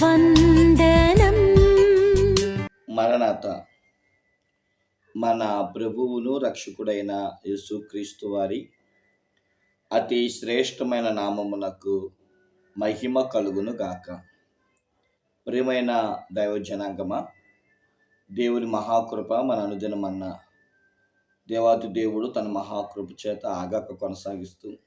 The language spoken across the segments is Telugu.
వందనం మరణాత మన ప్రభువును రక్షకుడైన యేసుక్రీస్తు వారి అతి శ్రేష్టమైన నామమునకు మహిమ కలుగును గాక. ప్రియమైన దైవ జనాంగమ దేవుని మహాకృప మన అనుదినమన్న దేవాతి దేవుడు తన మహాకృప చేత ఆగాక కొనసాగిస్తూ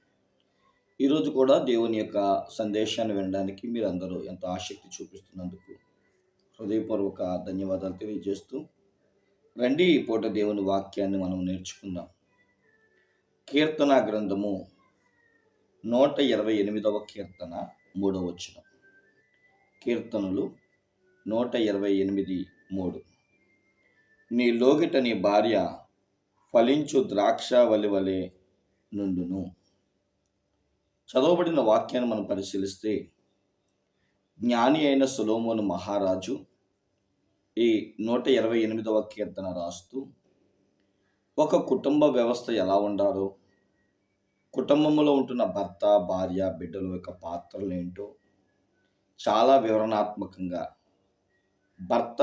ఈరోజు కూడా దేవుని యొక్క సందేశాన్ని వినడానికి మీరందరూ ఎంతో ఆసక్తి చూపిస్తున్నందుకు హృదయపూర్వక ధన్యవాదాలు తెలియజేస్తూ రండి ఈ పూట దేవుని వాక్యాన్ని మనం నేర్చుకుందాం. కీర్తన గ్రంథము నూట ఇరవై ఎనిమిదవ కీర్తన మూడవ వచనం. కీర్తనలు నూట ఇరవై ఎనిమిది మూడు. నీ లోగిట నీ భార్య ఫలించు ద్రాక్ష వలి వలె నుండును. చదవబడిన వాక్యాన్ని మనం పరిశీలిస్తే జ్ఞాని అయిన సులోమోను మహారాజు ఈ నూట ఇరవై ఎనిమిదవ కీర్తన రాస్తూ ఒక కుటుంబ వ్యవస్థ ఎలా ఉండాలో కుటుంబంలో ఉంటున్న భర్త భార్య బిడ్డల యొక్క పాత్రలు ఏంటో చాలా వివరణాత్మకంగా భర్త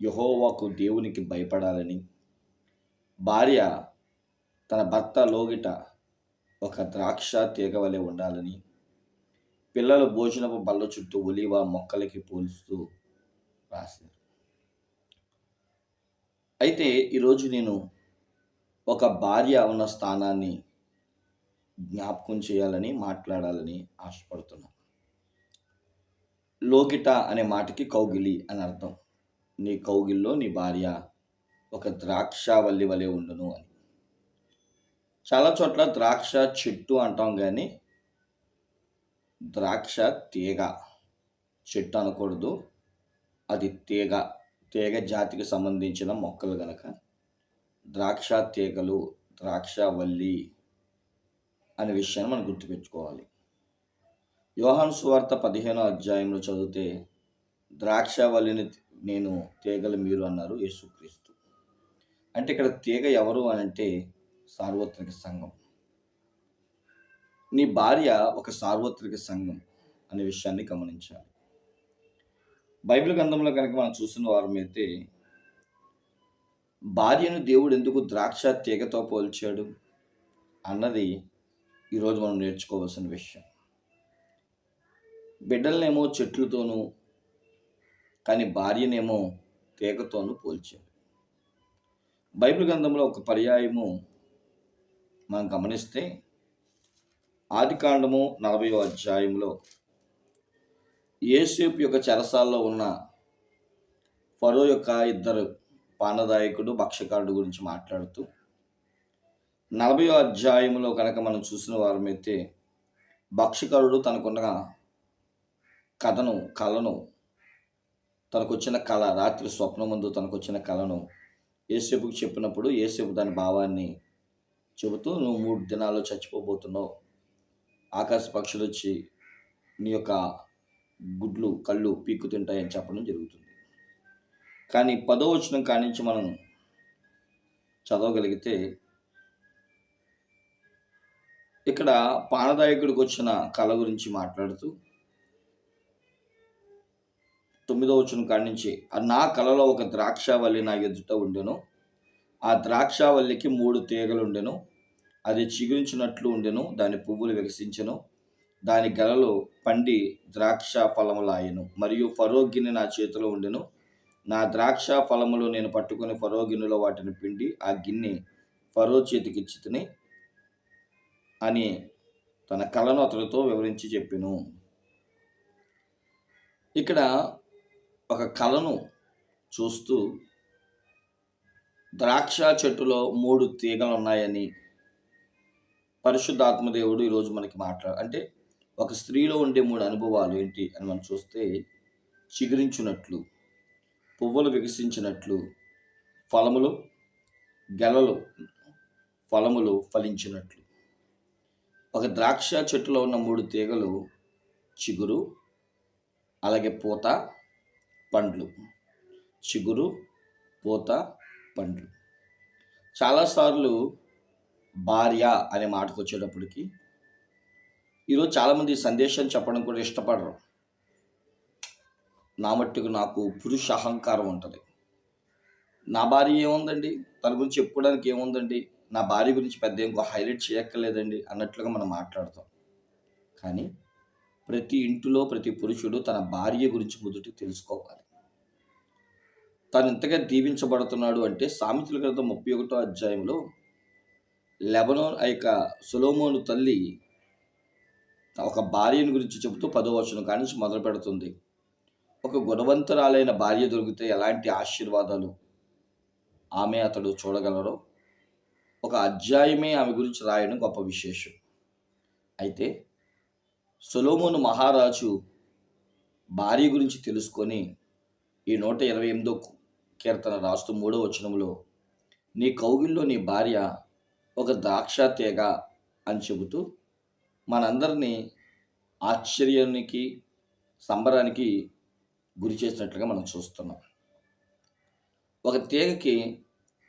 యహోవాకు దేవునికి భయపడాలని భార్య తన భర్త లోగిట ఒక ద్రాక్ష తీగ వలె ఉండాలని. పిల్లలు భోజనపు బల్ల చుట్టూ ఒలివ మొక్కలకి పోలుస్తూ రాశారు. అయితే ఈరోజు నేను ఒక భార్య ఉన్న స్థానాన్ని జ్ఞాపకం చేయాలని మాట్లాడాలని ఆశపడుతున్నాను. లోకిట అనే మాటకి కౌగిలి అని అర్థం. నీ కౌగిల్లో నీ భార్య ఒక ద్రాక్షవల్లి వలె ఉండును అని. చాలా చోట్ల ద్రాక్ష చెట్టు అంటాం కానీ ద్రాక్ష తీగ చెట్టు అనకూడదు. అది తీగ తీగ జాతికి సంబంధించిన మొక్కలు గనక ద్రాక్ష తీగలు ద్రాక్ష వల్లి అనే విషయాన్ని మనం గుర్తుపెట్టుకోవాలి. యోహాను సువార్త పదిహేనో అధ్యాయంలో చదివితే ద్రాక్షవల్లిని నేను తీగలు మీరు అన్నారు యేసుక్రీస్తు. అంటే ఇక్కడ తీగ ఎవరు అని అంటే సార్వత్రిక సంఘం. నీ భార్య ఒక సార్వత్రిక సంఘం అనే విషయాన్ని గమనించాలి. బైబిల్ గ్రంథంలో కనుక మనం చూసిన వారమైతే భార్యను దేవుడు ఎందుకు ద్రాక్ష తీగతో పోల్చాడు అన్నది ఈరోజు మనం నేర్చుకోవాల్సిన విషయం. బిడ్డలనేమో చెట్లతోనూ కానీ భార్యనేమో తీగతోనూ పోల్చాడు. బైబిల్ గ్రంథంలో ఒక పర్యాయము మనం గమనిస్తే ఆదికాండము నలభై అధ్యాయంలో ఏసేపు యొక్క చెరసాల్లో ఉన్న ఫరో యొక్క ఇద్దరు పానదాయకుడు భక్షకారుడు గురించి మాట్లాడుతూ నలభై అధ్యాయంలో కనుక మనం చూసిన వారమైతే భక్షకరుడు తనకున్న కథను కళను తనకొచ్చిన కళ రాత్రి స్వప్నముందు తనకొచ్చిన తనకు వచ్చిన కళను ఏసేపుకి చెప్పినప్పుడు ఏసేపు దాని భావాన్ని చెబుతూ నువ్వు మూడు దినాల్లో చచ్చిపోబోతున్నావు. ఆకాశ పక్షులు వచ్చి నీ యొక్క గుడ్లు కళ్ళు పీక్కు తింటాయని చెప్పడం జరుగుతుంది. కానీ పదో వచనం కానించి మనం చదవగలిగితే ఇక్కడ పానదాయకుడికి వచ్చిన కళ గురించి మాట్లాడుతూ తొమ్మిదో వచనం కాడి నుంచి నా కళలో ఒక ద్రాక్షావల్లి నా ఎదుట ఉండెను. ఆ ద్రాక్షావల్లికి మూడు తీగలు ఉండెను అది చిగురించినట్లు ఉండెను దాని పువ్వులు వికసించెను దాని గలలో పండి ద్రాక్ష ఫలములాయను మరియు ఫరోగిని నా చేతిలో ఉండెను. నా ద్రాక్ష ఫలములు నేను పట్టుకుని ఫరో గిన్నెలో వాటిని పిండి ఆ గిన్నె ఫరో చేతికిచ్చి తిని అని తన కళను అతడితో వివరించి చెప్పాను. ఇక్కడ ఒక కళను చూస్తూ ద్రాక్ష చెట్టులో మూడు తీగలు ఉన్నాయని పరిశుద్ధాత్మదేవుడు ఈరోజు మనకి మాట్లాడు అంటే ఒక స్త్రీలో ఉండే మూడు అనుభవాలు ఏంటి అని మనం చూస్తే చిగురించినట్లు పువ్వులు వికసించినట్లు ఫలములు గెలలు ఫలములు ఫలించినట్లు. ఒక ద్రాక్ష చెట్టులో ఉన్న మూడు తీగలు చిగురు అలాగే పూత పండ్లు. చిగురు పూత పండ్లు. చాలాసార్లు భార్య అనే మాటకు వచ్చేటప్పటికి ఈరోజు చాలామంది సందేశం చెప్పడం కూడా ఇష్టపడరు. నా మట్టుకు నాకు పురుష అహంకారం ఉంటుంది. నా భార్య ఏముందండి? తన గురించి చెప్పుకోవడానికి ఏముందండి? నా భార్య గురించి పెద్ద ఇంకో హైలైట్ చేయక్కర్లేదండి అన్నట్లుగా మనం మాట్లాడతాం. కానీ ప్రతి ఇంటిలో ప్రతి పురుషుడు తన భార్య గురించి మొదటి తెలుసుకోవాలి. తను ఇంతగా దీవించబడుతున్నాడు అంటే సామెతల క్రితం ముప్పై ఒకటో అధ్యాయంలో లెబనోన్ ఆ యొక్క సులోమోను తల్లి ఒక భార్యను గురించి చెబుతూ పదో వచనం కాడి నుంచి మొదలు పెడుతుంది. ఒక గుణవంతురాలైన భార్య దొరికితే ఎలాంటి ఆశీర్వాదాలు ఆమె అతడు చూడగలరో? ఒక అధ్యాయమే ఆమె గురించి రాయడం గొప్ప విశేషం. అయితే సొలోమోను మహారాజు భార్య గురించి తెలుసుకొని ఈ నూట ఇరవై ఎనిమిదో కీర్తన రాస్తూ మూడో వచనంలో నీ కౌగిల్లో నీ భార్య ఒక ద్రాక్ష తీగ అని చెబుతూ మనందరినీ ఆశ్చర్యానికి సంబరానికి గురి చేసినట్లుగా మనం చూస్తున్నాం. ఒక తీగకి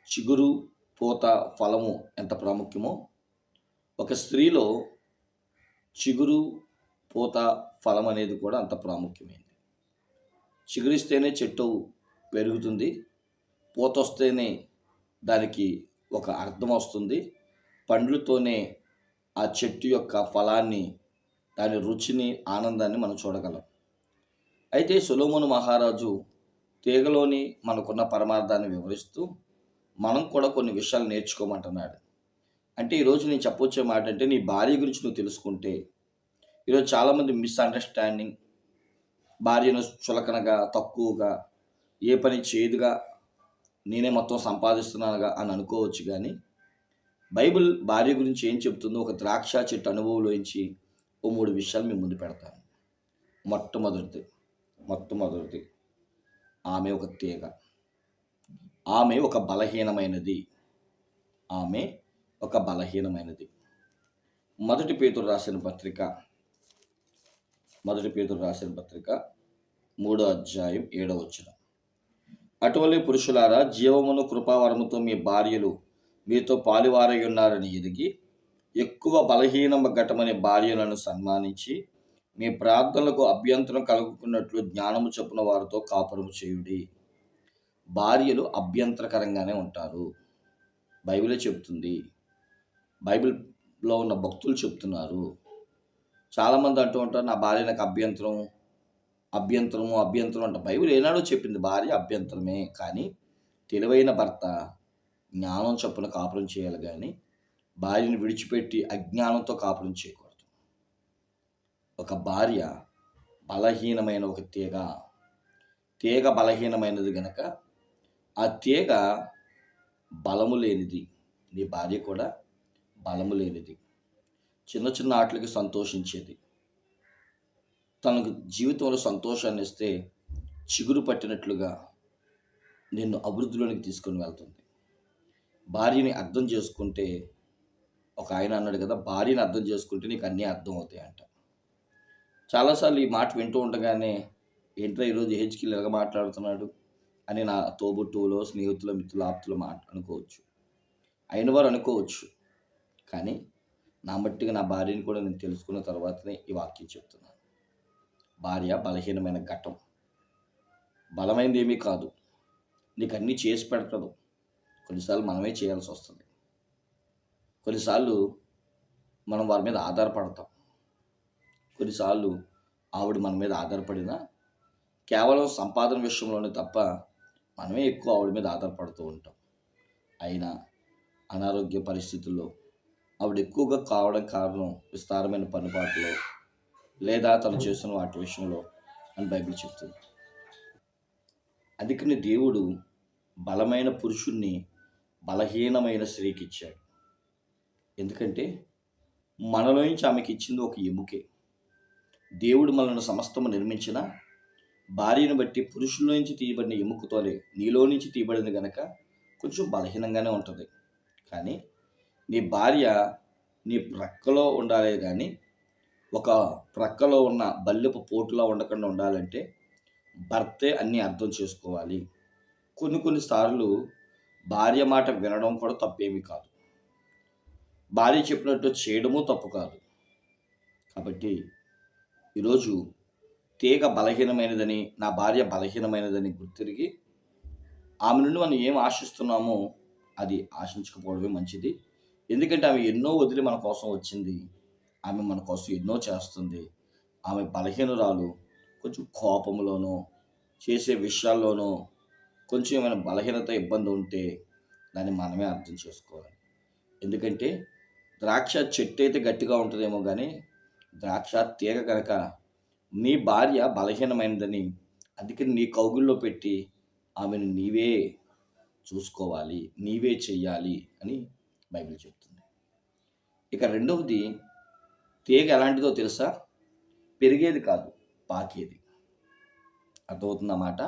చిగురు పూత ఫలము ఎంత ప్రాముఖ్యమో ఒక స్త్రీలో చిగురు పూత ఫలం అనేది కూడా అంత ప్రాముఖ్యమైనది చిగురిస్తేనే చెట్టు పెరుగుతుంది పూత వస్తేనే దానికి ఒక అర్థం వస్తుంది పండ్లతోనే ఆ చెట్టు యొక్క ఫలాన్ని దాని రుచిని ఆనందాన్ని మనం చూడగలం. అయితే సులోమును మహారాజు తీగలోని మనకున్న పరమార్థాన్ని వివరిస్తూ మనం కూడా కొన్ని విషయాలు నేర్చుకోమంటున్నాడు. అంటే ఈరోజు నేను చెప్పొచ్చే మాట అంటే నీ భార్య గురించి నువ్వు తెలుసుకుంటే ఈరోజు చాలామంది మిస్అండర్స్టాండింగ్ భార్యను చులకనగా తక్కువగా ఏ పని చేయదుగా నేనే మొత్తం సంపాదిస్తున్నానుగా అని అనుకోవచ్చు కానీ బైబిల్ భార్య గురించి ఏం చెబుతుందో ఒక ద్రాక్ష చెట్టు అనుభవంలోంచి ఓ మూడు విషయాలు మేము ముందు పెడతాను. మొట్టమొదటిది మొట్టమొదటిది ఆమె ఒక తీగ. ఆమె ఒక బలహీనమైనది. ఆమె ఒక బలహీనమైనది. మొదటి పేతురు రాసిన పత్రిక మొదటి పేతురు రాసిన పత్రిక మూడో అధ్యాయం ఏడో వచ్చిన అటువలే పురుషులారా జీవమును కృపావరముతో మీ భార్యలు మీతో పాలువారై ఉన్నారని ఎదిగి ఎక్కువ బలహీన ఘటమని భార్యలను సన్మానించి మీ ప్రార్థనలకు అభ్యంతరం కలుగుకున్నట్లు జ్ఞానము చొప్పున వారితో కాపురము చేయుడి. భార్యలు అభ్యంతరకరంగానే ఉంటారు. బైబిలే చెప్తుంది. బైబిల్లో ఉన్న భక్తులు చెప్తున్నారు. చాలామంది అంటూ ఉంటారు నా భార్య నాకు అభ్యంతరం అభ్యంతరము అభ్యంతరం అంట. బైబిల్ ఏనాడో చెప్పింది భార్య అభ్యంతరమే. కానీ తెలివైన భర్త జ్ఞానం చొప్పున కాపురం చేయాలి కానీ భార్యను విడిచిపెట్టి అజ్ఞానంతో కాపురం చేయకూడదు. ఒక భార్య బలహీనమైన ఒక తీగ తీగ బలహీనమైనది గనక ఆ తీగ బలము లేనిది నీ భార్య కూడా బలము లేనిది చిన్న చిన్న ఆటలకి సంతోషించేది. తనకు జీవితంలో సంతోషాన్ని ఇస్తే చిగురు పట్టినట్లుగా నిన్ను అభివృద్ధిలోనికి తీసుకొని వెళ్తుంది. భార్యని అర్థం చేసుకుంటే ఒక ఆయన అన్నాడు కదా భార్యని అర్థం చేసుకుంటే నీకు అన్నీ అర్థం అవుతాయి అంట చాలాసార్లు ఈ మాట వింటూ ఉండగానే ఏంట్రా ఈరోజు హెచ్కి ఎలాగ మాట్లాడుతున్నాడు? అని నా తోబుట్టువులో స్నేహితులు మిత్రులు ఆప్తులు మాట అనుకోవచ్చు. అయిన వారు అనుకోవచ్చు. కానీ నా మట్టిగా నా భార్యని కూడా నేను తెలుసుకున్న తర్వాతనే ఈ వాక్యం చెప్తున్నాను. భార్య బలహీనమైన ఘటం బలమైనది ఏమీ కాదు. నీకు అన్నీ చేసి పెడతాడు కొన్నిసార్లు మనమే చేయాల్సి వస్తుంది. కొన్నిసార్లు మనం వారి మీద ఆధారపడతాం. కొన్నిసార్లు ఆవిడ మన మీద ఆధారపడినా కేవలం సంపాదన విషయంలోనే తప్ప మనమే ఎక్కువ ఆవిడ మీద ఆధారపడుతూ ఉంటాం. అయినా అనారోగ్య పరిస్థితుల్లో ఆవిడ ఎక్కువగా కావడం కారణం విస్తారమైన పనిపాటులో లేదా తను చేసిన వాటి విషయంలో అని బైబిల్ చెప్తుంది. అందుకని దేవుడు బలమైన పురుషుణ్ణి బలహీనమైన స్త్రీకి ఇచ్చాడు ఎందుకంటే మనలోంచి ఆమెకి ఇచ్చింది ఒక ఎముకే. దేవుడు మనల్ని సమస్తము నిర్మించిన భార్యను బట్టి పురుషుల్లోంచి తీయబడిన ఎముకతోనే నీలో నుంచి తీయబడింది కనుక కొంచెం బలహీనంగానే ఉంటుంది. కానీ నీ భార్య నీ ప్రక్కలో ఉండాలి కానీ ఒక ప్రక్కలో ఉన్న బల్లెపు పోటులా ఉండకుండా ఉండాలంటే భర్తే అన్నీ అర్థం చేసుకోవాలి. కొన్ని కొన్నిసార్లు భార్య మాట వినడం కూడా తప్పేమీ కాదు. భార్య చెప్పినట్టు చేయడము తప్పు కాదు. కాబట్టి ఈరోజు తీగ బలహీనమైనదని నా భార్య బలహీనమైనదని గుర్తిరిగి ఆమె నుండి మనం ఏం ఆశిస్తున్నామో అది ఆశించకపోవడమే మంచిది. ఎందుకంటే ఆమె ఎన్నో వదిలి మన కోసం వచ్చింది. ఆమె మన కోసం ఎన్నో చేస్తుంది. ఆమె బలహీనురాలు కొంచెం కోపంలోనో చేసే విషయాల్లోనో కొంచెం ఏమైనా బలహీనత ఇబ్బంది ఉంటే దాన్ని మనమే అర్థం చేసుకోవాలి. ఎందుకంటే ద్రాక్ష చెట్టు అయితే గట్టిగా ఉంటుందేమో కానీ ద్రాక్ష తీగ కనుక నీ భార్య బలహీనమైనదని అందుకని నీ కౌగుల్లో పెట్టి ఆమెను నీవే చూసుకోవాలి నీవే చెయ్యాలి అని బైబిల్ చెప్తుంది. ఇక రెండవది తీగ ఎలాంటిదో తెలుసా? పెరిగేది కాదు పాకేది. అర్థమవుతుందన్నమాట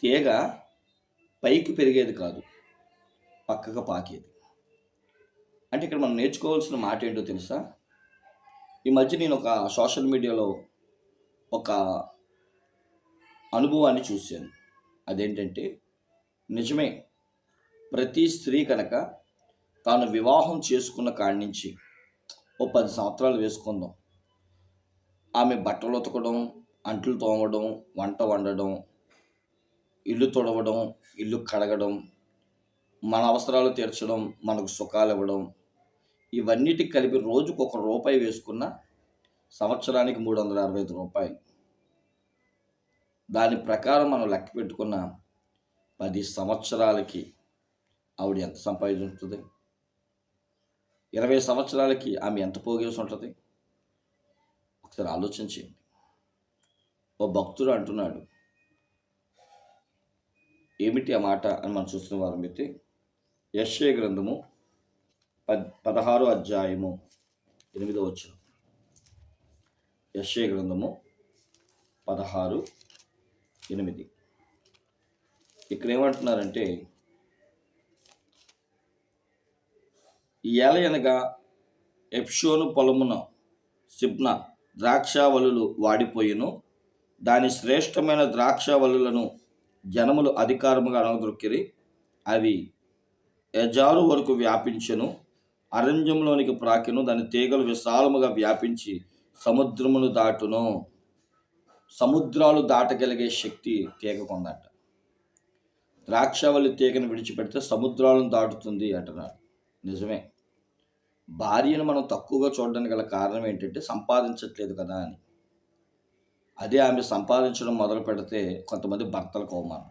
తీగ పైకి పెరిగేది కాదు పక్కకు పాకేది. అంటే ఇక్కడ మనం నేర్చుకోవాల్సిన మాట ఏంటో తెలుసా? ఈ మధ్య నేను ఒక సోషల్ మీడియాలో ఒక అనుభవాన్ని చూశాను. అదేంటంటే నిజమే ప్రతి స్త్రీ కనుక తాను వివాహం చేసుకున్న కాడి నుంచి ఓ పది సంవత్సరాలు వేసుకుందాం. ఆమె బట్టలు ఉతకడం అంట్లు తోమడం వంట వండడం ఇల్లు తుడవడం ఇల్లు కడగడం మన అవసరాలు తీర్చడం మనకు సుఖాలు ఇవ్వడం ఇవన్నిటికి కలిపి రోజుకు ఒక రూపాయి వేసుకున్న సంవత్సరానికి మూడు వందల అరవై ఐదు రూపాయలు. దాని ప్రకారం మనం లెక్క పెట్టుకున్న పది సంవత్సరాలకి ఆవిడ ఎంత సంపాదించుంటుంది? ఇరవై సంవత్సరాలకి ఆమె ఎంత పోగేసి ఉంటుంది ఒకసారి ఆలోచించండి ఓ భక్తుడు అంటున్నాడు ఏమిటి ఆ మాట అని మనం చూస్తున్న వారం అయితే యశ్య గ్రంథము పద్ పదహారో అధ్యాయము ఎనిమిదో వచ్చిన యశ్య గ్రంథము పదహారు ఎనిమిది. ఇక్కడ ఏమంటున్నారంటే ఏల అనగా ఎప్షోను పొలమున సిబ్న ద్రాక్షావలులు వాడిపోయిను. దాని శ్రేష్టమైన ద్రాక్షావలులను జనములు అధికారముగా అనగదొక్కిరి. అవి ఎజారు వరకు వ్యాపించెను. అరణ్యంలోనికి ప్రాకెను. దాని తీగలు విశాలముగా వ్యాపించి సముద్రమును దాటును. సముద్రాలు దాటగలిగే శక్తి తీగకుందట. ద్రాక్షవల్లి తీగను విడిచిపెడితే సముద్రాలను దాటుతుంది అంటున్నారు నిజమే. భార్యను మనం తక్కువగా చూడడానికి గల కారణం ఏంటంటే సంపాదించట్లేదు కదా అని. అదే ఆమె సంపాదించడం మొదలు పెడితే కొంతమంది భర్తలకు అవమానం.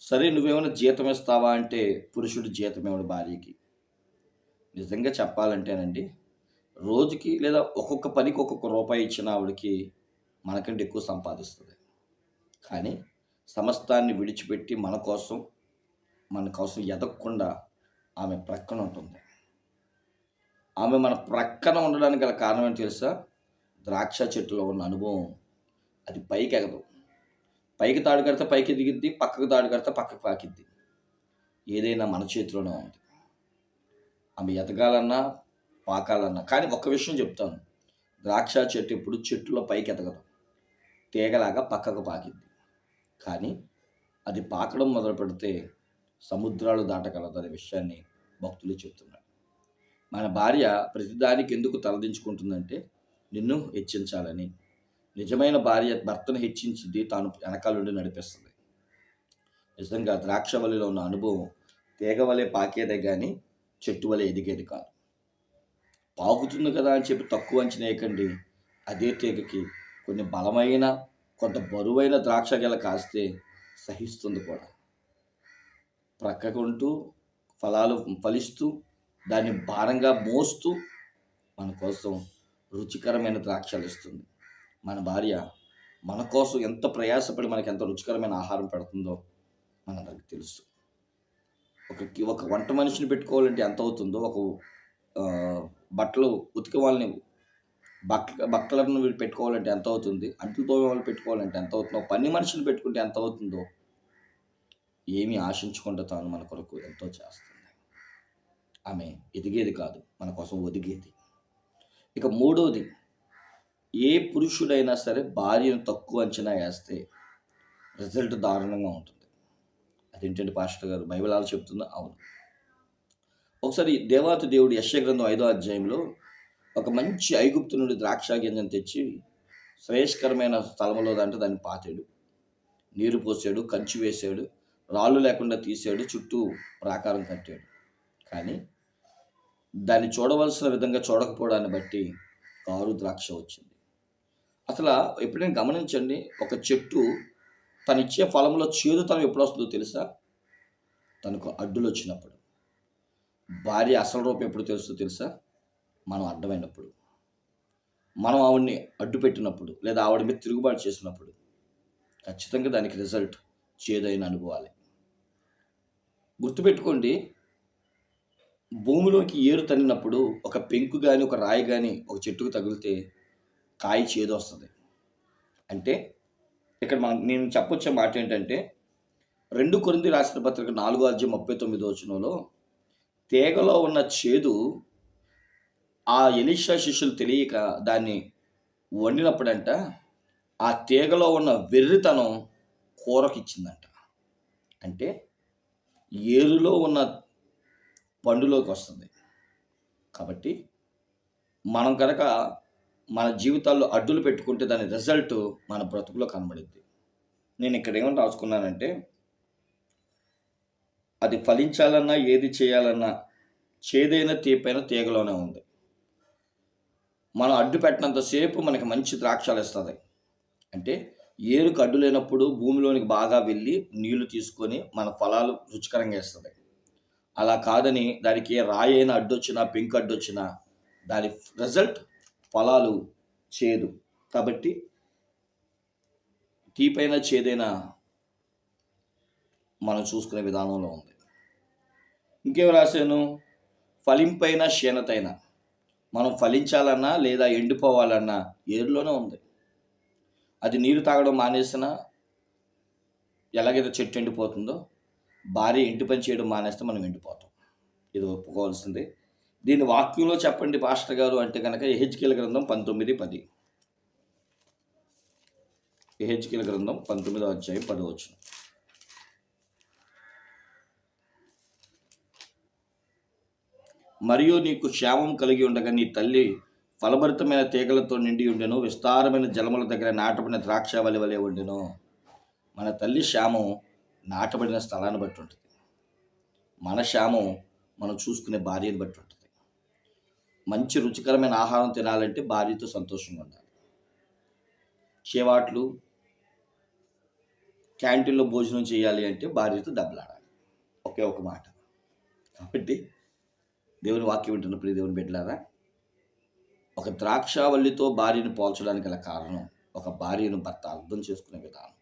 సరే నువ్వేమైనా జీతం ఇస్తావా అంటే పురుషుడు జీతం ఇవ్వడు భార్యకి. నిజంగా చెప్పాలంటేనండి రోజుకి లేదా ఒక్కొక్క పనికి ఒక్కొక్క రూపాయి ఇచ్చిన ఆవిడకి మనకంటే ఎక్కువ సంపాదిస్తుంది. కానీ సమస్తాన్ని విడిచిపెట్టి మన కోసం మన కోసం ఎదగకుండా ఆమె ప్రక్కన ఉంటుంది. ఆమె మన ప్రక్కన ఉండడానికి గల కారణం ఏంటి తెలుసా? ద్రాక్ష చెట్టులో ఉన్న అనుభవం అది పైకి ఎగదు. పైకి తాడు కడితే పైకి దిగిద్ది పక్కకు తాడు కడితే పక్కకు పాకిద్ది. ఏదైనా మన చేతిలోనే ఉంది. ఆమె ఎదగాలన్నా పాకాలన్నా కానీ ఒక్క విషయం చెప్తాను. ద్రాక్ష చెట్టు ఎప్పుడు చెట్టులో పైకి ఎదగదు. తీగలాగా పక్కకు పాకిద్ది. కానీ అది పాకడం మొదలు పెడితే సముద్రాలు దాటగలదు అనే విషయాన్ని భక్తులు చెప్తున్నారు. మన భార్య ప్రతిదానికి ఎందుకు తలదించుకుంటుందంటే నిన్ను హెచ్చించాలని. నిజమైన భార్య భర్తను హెచ్చించింది తాను వెనకాల నుండి నడిపిస్తుంది. నిజంగా ద్రాక్షవల్లిలో ఉన్న అనుభవం తీగవలే పాకేదే కానీ చెట్టు వలె ఎదిగేది కాదు. పాకుతుంది కదా అని చెప్పి తక్కువ అంచనాయకండి అదే తీగకి కొన్ని బలమైన కొంత బరువైన ద్రాక్ష గెల కాస్తే సహిస్తుంది కూడా. ప్రక్కకుంటూ ఫలాలు ఫలిస్తూ దాన్ని భారంగా మోస్తూ మన కోసం రుచికరమైన ద్రాక్షలు ఇస్తుంది. మన భార్య మన కోసం ఎంత ప్రయాసపడి మనకి ఎంత రుచికరమైన ఆహారం పెడుతుందో మనందరికి తెలుసు. ఒక ఒక వంట మనిషిని పెట్టుకోవాలంటే ఎంత అవుతుందో ఒక బట్టలు ఉతికే వాళ్ళని బట్ట బట్టలను పెట్టుకోవాలంటే ఎంత అవుతుంది అంట్లు తోమే వాళ్ళు పెట్టుకోవాలంటే ఎంత అవుతుందో పని మనుషులు పెట్టుకుంటే ఎంత అవుతుందో ఏమీ ఆశించకుండా తాను మన కొరకు ఎంతో చేస్తుంది. ఆమె ఎదిగేది కాదు మన కోసం ఒదిగేది. ఇక మూడవది ఏ పురుషుడైనా సరే భార్యను తక్కువ అంచనా వేస్తే రిజల్ట్ దారుణంగా ఉంటుంది. అదేంటంటే పాస్టర్ గారు? బైబిల్ ఆలు చెప్తుందో అవును. ఒకసారి దేవాతి దేవుడు యశగ్రంథం ఐదో అధ్యాయంలో ఒక మంచి ఐగుప్తు నుండి ద్రాక్ష గింజను తెచ్చి శ్రేయస్కరమైన స్థలంలో అంటే దాన్ని పాతాడు. నీరు పోసాడు కంచి వేసాడు రాళ్ళు లేకుండా తీసాడు చుట్టూ ప్రాకారం కట్టాడు. కానీ దాన్ని చూడవలసిన విధంగా చూడకపోవడాన్ని బట్టి కారు ద్రాక్ష వచ్చింది. అసలు ఎప్పుడైనా గమనించండి ఒక చెట్టు తనిచ్చే ఫలంలో చేదు తను ఎప్పుడు వస్తుందో తెలుసా? తనకు అడ్డులు వచ్చినప్పుడు. భార్య అసలు రూపం ఎప్పుడు తెలుస్తుందో తెలుసా? మనం అడ్డమైనప్పుడు. మనం ఆవిడ్ని అడ్డు పెట్టినప్పుడు లేదా ఆవిడ మీద తిరుగుబాటు చేసినప్పుడు ఖచ్చితంగా దానికి రిజల్ట్ చేదైన అనుభవాలే. గుర్తుపెట్టుకోండి భూమిలోకి ఏరు తన్నినప్పుడు ఒక పెంకు కానీ ఒక రాయి కానీ ఒక చెట్టుకు తగిలితే కాయ చేదు వస్తుంది. అంటే ఇక్కడ మనం నేను చెప్పొచ్చే మాట ఏంటంటే రెండు కొరింది రాసిన పత్రిక నాలుగో అధ్యాయం ముప్పై తొమ్మిదో వచనంలో తీగలో ఉన్న చేదు ఆ ఎలిషా శిష్యులు తెలియక దాన్ని వండినప్పుడంట ఆ తీగలో ఉన్న వెర్రితనం కూరకు ఇచ్చిందంట అంటే ఏరులో ఉన్న పండులోకి వస్తుంది. కాబట్టి మనం కనుక మన జీవితాల్లో అడ్డులు పెట్టుకుంటే దాని రిజల్ట్ మన బ్రతుకులో కనబడుద్ది. నేను ఇక్కడ ఏమని రాసుకున్నానంటే అది ఫలించాలన్నా ఏది చేయాలన్నా చేదైన తీపైన తీగలోనే ఉంది. మనం అడ్డు పెట్టినంతసేపు మనకి మంచి ద్రాక్షాలు ఇస్తుంది. అంటే ఏరుకు అడ్డు లేనప్పుడు భూమిలోనికి బాగా వెళ్ళి నీళ్ళు తీసుకొని మన ఫలాలు రుచికరంగా ఇస్తుంది. అలా కాదని దానికి ఏ రాయి అయినా అడ్డొచ్చినా పెంకు అడ్డొచ్చినా దాని రిజల్ట్ ఫలాలు చేదు. కాబట్టి తీపైన చేదైనా మనం చూసుకునే విధానంలో ఉంది. ఇంకేం రాశాను? ఫలింపైన క్షీణతైన. మనం ఫలించాలన్నా లేదా ఎండిపోవాలన్నా ఏరులోనే ఉంది. అది నీరు తాగడం మానేసినా ఎలాగైతే చెట్టు ఎండిపోతుందో భార్య ఇంటి పని చేయడం మానేస్తే మనం ఎండిపోతాం. ఇది ఒప్పుకోవాల్సిందే. దీని వాక్యంలో చెప్పండి పాస్టర్ గారు అంటే కనుక ఎహెచ్కేల గ్రంథం పంతొమ్మిది పది. ఎహెచ్కేల గ్రంథం పంతొమ్మిదో అధ్యాయం పదవచ్చు మరియు నీకు క్షేమం కలిగి ఉండగా నీ తల్లి ఫలభరితమైన తీగలతో నిండి ఉండెను విస్తారమైన జలముల దగ్గర నాటబడిన ద్రాక్ష వలె ఉండెను. మన తల్లి శ్యామం నాటబడిన స్థలాన్ని బట్టి ఉంటుంది. మన శ్యామం మనం చూసుకునే భార్యని బట్టి ఉంటుంది. మంచి రుచికరమైన ఆహారం తినాలంటే భార్యతో సంతోషంగా ఉండాలి. చేవాట్లు క్యాంటీన్లో భోజనం చేయాలి అంటే భార్యతో దెబ్బలాడాలి. ఒకే ఒక మాట. కాబట్టి దేవుని వాక్యం వింటున్న ప్రియ దేవుని బిడ్డలారా ఒక ద్రాక్షావల్లితో భార్యను పోల్చడానికి గల కారణం ఒక భార్యను భర్త అర్థం చేసుకునే విధానం.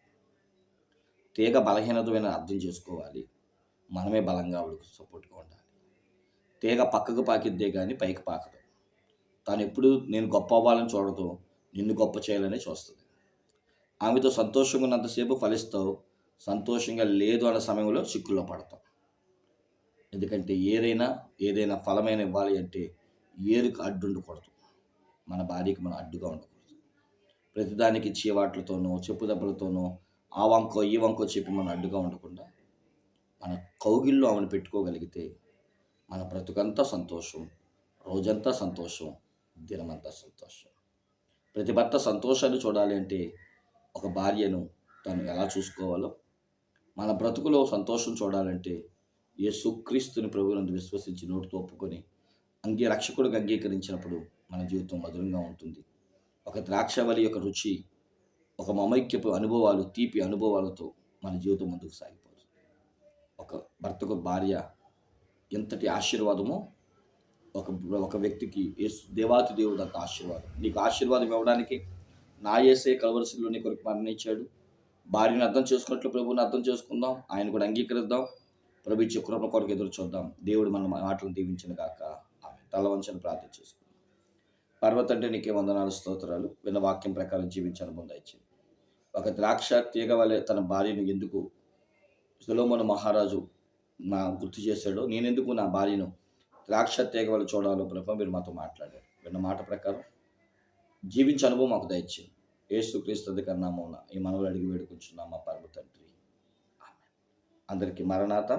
తీగ బలహీనతమైన అర్థం చేసుకోవాలి. మనమే బలంగా ఆవిడకు సపోర్ట్గా ఉండాలి. తీగ పక్కకు పాకిద్దే కానీ పైకి పాకదు. తాను ఎప్పుడు నేను గొప్ప అవ్వాలని చూడదు నిన్ను గొప్ప చేయాలని చూస్తుంది. ఆమెతో సంతోషంగా ఉన్నంతసేపు ఫలిస్తావు సంతోషంగా లేదు అన్న సమయంలో చిక్కుల్లో పడతాం ఎందుకంటే ఏదైనా ఏదైనా ఫలమైన ఇవ్వాలి అంటే ఏరుకు అడ్డు ఉండకూడదు మన భార్యకి మనం అడ్డుగా ఉండకూడదు. ప్రతిదానికి చీవాట్లతోనో చెప్పు దెబ్బలతోనో ఆ వంకో ఈ వంకో చెప్పి మనం అడ్డుగా ఉండకుండా మన కౌగిల్లో ఆమెను పెట్టుకోగలిగితే మన బ్రతుకంతా సంతోషం రోజంతా సంతోషం దినమంతా సంతోషం. ప్రతి భర్త సంతోషాన్ని చూడాలి అంటే ఒక భార్యను తను ఎలా చూసుకోవాలో మన బ్రతుకులో సంతోషం చూడాలంటే యేసుక్రీస్తుని ప్రభువునందు విశ్వసించి నోటితో ఒప్పుకొని అంగీ రక్షకుడికి అంగీకరించినప్పుడు మన జీవితం మధురంగా ఉంటుంది. ఒక ద్రాక్షవలి యొక్క రుచి ఒక మమైక్యపు అనుభవాలు తీపి అనుభవాలతో మన జీవితం ముందుకు సాగిపోతుంది ఒక భర్తకు భార్య ఎంతటి ఆశీర్వాదమో ఒక ఒక వ్యక్తికి యేసు దేవాతి దేవుడు అంత ఆశీర్వాదం. నీకు ఆశీర్వాదం ఇవ్వడానికి నా ఏసే కలవరసిలో నీ కొరకు మరణించాడు. భార్యను అర్థం చేసుకున్నట్లు ప్రభువుని అర్థం చేసుకుందాం. ఆయన కూడా అంగీకరిద్దాం. ప్రభు ఇచ్చే కృప కొరకు ఎదురు చూద్దాం. దేవుడు మన మాటలు దీవించిన కాక ఆమె తల వంచని ప్రార్థన చేసుకుందాం. పర్వతంటే నీకే వందనాలు స్తోత్రాలు. విన్న వాక్యం ప్రకారం జీవించను ముందు ఇచ్చింది ఒక ద్రాక్ష తీగ వలె తన భార్యను ఎందుకు సులోమను మహారాజు నా గుర్తు చేశాడో నేనెందుకు నా భార్యను ద్రాక్ష తీగ వల్ల చూడాలో ప్రభు మీరు మాతో మాట్లాడారు. విన్న మాట ప్రకారం జీవించే అనుభవం మాకు దయచేది ఏసుక్రీస్తు క్రీస్తు కన్నామోన ఈ మనవులు అడిగి వేడుకుంటున్నాం మా పరమ తండ్రి. అందరికీ మరణాత